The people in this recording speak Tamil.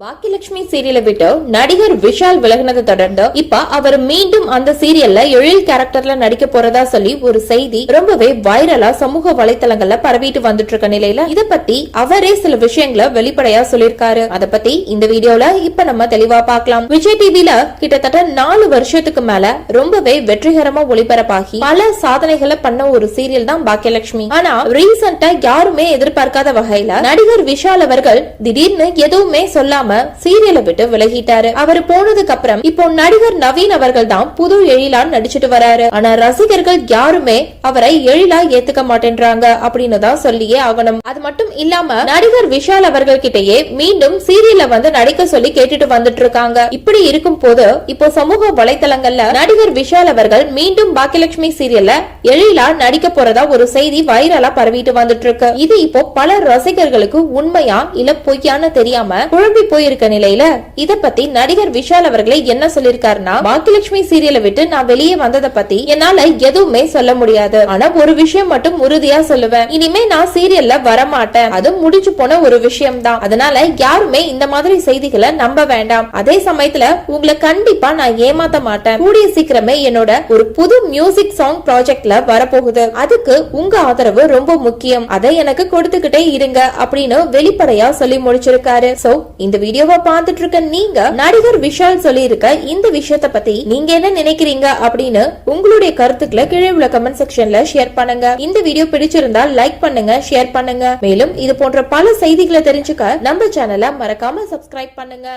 பாக்கியலட்சுமி சீரியலை விட்டு நடிகர் விஷால் விலகினதை தொடர்ந்து இப்ப அவர் மீண்டும் அந்த சீரியல்ல எழில் கேரக்டர்ல நடிக்க போறதா சொல்லி ஒரு செய்தி ரொம்பவே வைரலா சமூக வலைத்தளங்கள்ல பரவிட்டு வந்துட்டு இருக்க நிலையில இத பத்தி அவரே சில விஷயங்களை வெளிப்படையா சொல்லிருக்காரு அத பத்தி இந்த வீடியோல இப்ப நம்ம தெளிவா பார்க்கலாம். விஜய் டிவில கிட்டத்தட்ட நாலு வருஷத்துக்கு மேல ரொம்பவே வெற்றிகரமா ஒளிபரப்பாகி பல சாதனைகளை பண்ண ஒரு சீரியல் தான் பாக்கியலட்சுமி. ஆனா ரீசெண்டா யாருமே எதிர்பார்க்காத வகையில நடிகர் விஷால் அவர்கள் திடீர்னு எதுவுமே சொல்லாம இல்லாம சீரியலை விட்டு விலகிட்டாரு. அவர் போனதுக்கு அப்புறம் இப்போ நடிகர் நவீன் அவர்கள் தான் புது எழிலான் நடிச்சிட்டு வராரு. ஆனா ரசிகர்கள் யாருமே அவரை எழிலா ஏத்துக்க மாட்டேன்றாங்க அப்படின்னு தான் சொல்லியே ஆகணும். அது மட்டும் இல்லாம நடிகர் விஷால் அவர்கள் கிட்டயே மீண்டும் சீரியல்ல வந்து நடிக்க சொல்லி கேட்டுட்டு வந்துட்டு இருக்காங்க இப்படி இருக்கும் போது இப்போ சமூக வலைதளங்கள்ல நடிகர் விஷால் அவர்கள் மீண்டும் பாக்கியலட்சுமி சீரியல்ல எழிலா நடிக்க போறதா ஒரு செய்தி வைரலா பரவிட்டு வந்துட்டு இருக்கு இது இப்போ பல ரசிகர்களுக்கு உண்மையா இல்ல பொய்யான தெரியாம குழம்பி போயிருக்க நிலையில இத பத்தி நடிகர் விஷால் அவர்களே என்ன சொல்லிருக்காருன்னா பாக்கியலட்சுமி சீரியலை விட்டு நான் வெளியே வந்ததை பத்தி என்னால எதுவுமே சொல்ல முடியாது. ஆனா ஒரு விஷயம் மட்டும் உறுதியா சொல்லுவேன். இனிமே நான் சீரியல்ல வரமாட்டேன். அது முடிச்சு போன ஒரு விஷயம் தான் அதனால யாருமே இந்த மாதிரி செய்திகளை நம்ப வேண்டாம். அதே சமயத்துல உங்களை கண்டிப்பா நான் ஏமாத்த மாட்டேன். கூடிய சீக்கிரமே என்னோட ஒரு புது மியூசிக் சாங் ப்ராஜெக்ட்ல வரப்போகுது. அதுக்கு உங்க ஆதரவு ரொம்ப முக்கியம். அதை எனக்கு கொடுத்துக்கிட்டே இருங்க அப்படின்னு வெளிப்படையா சொல்லி முடிச்சிருக்காரு. சோ இந்த வீடியோவை பார்த்துட்டு இருக்க நீங்க நடிகர் விஷால் சொல்லியிருக்க இந்த விஷயத்த பத்தி நீங்க என்ன நினைக்கிறீங்க அப்படின்னு உங்களுடைய கருத்துக்களை கீழே உள்ள கமெண்ட் செக்ஷன்ல ஷேர் பண்ணுங்க. இந்த வீடியோ பிடிச்சிருந்தா லைக் பண்ணுங்க ஷேர் பண்ணுங்க. மேலும் இது போன்ற பல செய்திகளை தெரிஞ்சுக்க நம்ம சேனலை மறக்காம சப்ஸ்கிரைப் பண்ணுங்க.